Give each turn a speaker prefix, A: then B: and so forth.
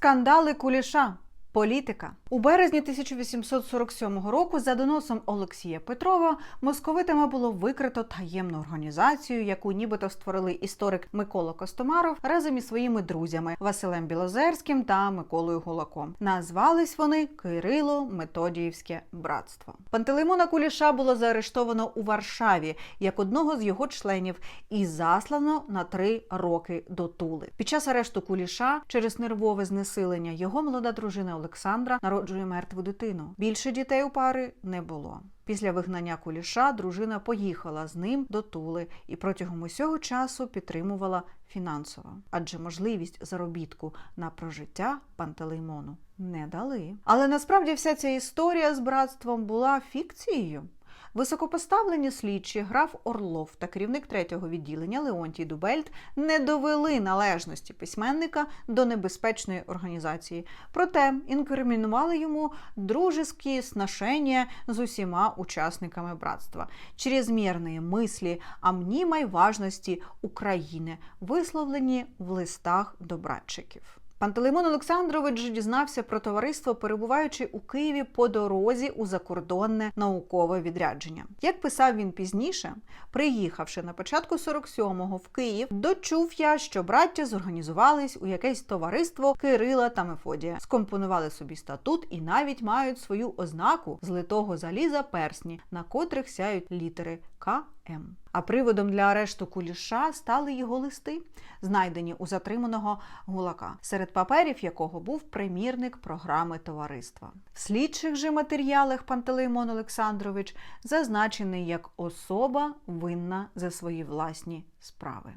A: Скандали куліша. Політика у березні 1847 року за доносом Олексія Петрова московитами було викрито таємну організацію, яку нібито створили історик Микола Костомаров разом із своїми друзями Василем Білозерським та Миколою Гулаком. Назвались вони Кирило Методіївське братство. Пантелеймона Куліша було заарештовано у Варшаві як одного з його членів і заслано на три роки до Тули. Під час арешту Куліша через нервове знесилення його молода дружина Олександра народжує мертву дитину. Більше дітей у пари не було. Після вигнання куліша дружина поїхала з ним до Тули і протягом усього часу підтримувала фінансово, адже можливість заробітку на прожиття Пантелеймону не дали. Але насправді вся ця історія з братством була фікцією. Високопоставлені слідчі граф Орлов та керівник третього відділення Леонтій Дубельт не довели належності письменника до небезпечної організації. Проте інкримінували йому дружеські сношення з усіма учасниками братства, чрезмірні мислі о мнімай важності України, висловлені в листах до братчиків. Пантелеймон Олександрович дізнався про товариство, перебуваючи у Києві по дорозі у закордонне наукове відрядження. Як писав він пізніше, приїхавши на початку 47-го в Київ, дочув я, що браття зорганізувались у якесь товариство Кирила та Мефодія, скомпонували собі статут і навіть мають свою ознаку з литого заліза персні, на котрих сяють літери К. М. А приводом для арешту куліша стали його листи, знайдені у затриманого гулака, серед паперів якого був примірник програми товариства. В слідчих же матеріалах Пантелеймон Олександрович зазначений як особа винна за свої власні справи.